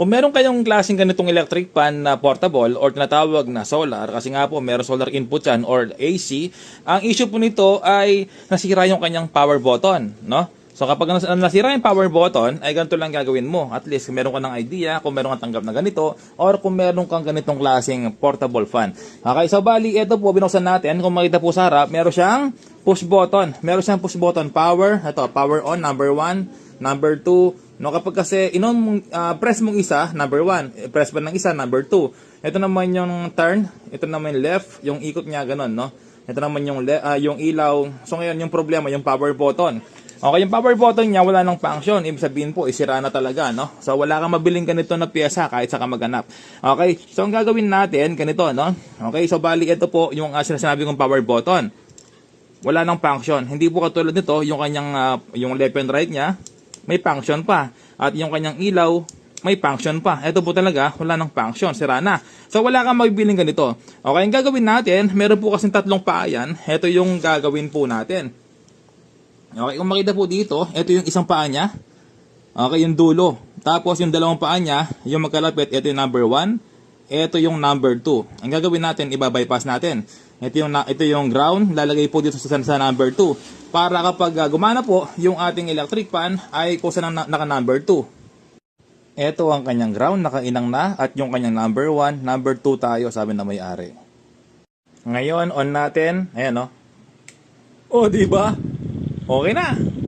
Kung meron kayong klaseng ganitong electric fan na portable or tinatawag na solar, kasi nga po meron solar input yan or AC, ang issue po nito ay nasira yung kanyang power button, no? So kapag nas- nasira yung power button, ay ganito lang gagawin mo. At least meron ka ng idea, kung meron kang tanggap na ganito, or kung meron kang ganitong klaseng portable fan. Okay, so bali, ito po, binuksan natin. Kung makita po sa harap, meron siyang push button. Meron siyang push button power. Ito, power on, number 1. Number 2, No, kapag kasi inon mong ah, press mong isa, number 1, press pa ng isa, number 2. Ito naman yung turn, ito naman yung left, yung ikot niya ganun, no? Ito naman yung le- ah, yung ilaw. So ngayon yung problema, yung power button. Okay, yung power button niya wala nang function. Ibig sabihin po, isira na talaga, no? So wala kang mabiling ganito na pyesa kahit sa ka. Okay, so ang gagawin natin, ganito, no? Okay, so bali ito po yung uh, sinasabi kong power button wala nang function. Hindi po katulad nito, yung kanyang ah, yung left and right niya, may function pa. At yung kanyang ilaw, may function pa. Ito po talaga, wala nang function, sira na. So wala kang mabibiling ganito. Okay, ang gagawin natin, meron po kasing tatlong paa yan. Ito yung gagawin po natin. Okay, kung makita po dito, ito yung isang paa niya. Okay, yung dulo. Tapos yung dalawang paa niya, yung magkalapit, ito yung number 1. Ito yung number 2. Ang gagawin natin, iba-bypass natin. Ito yung, ito yung ground, lalagay po dito sa, sa number 2. Para kapag ah, gumana po, yung ating electric fan ay kusa ng na- naka number 2. Ito ang kanyang ground, nakainang na. At yung kanyang number 1, number 2 tayo, sabi na may-ari. Ngayon, on natin. Ayan, no? Oh, di ba? Okay na.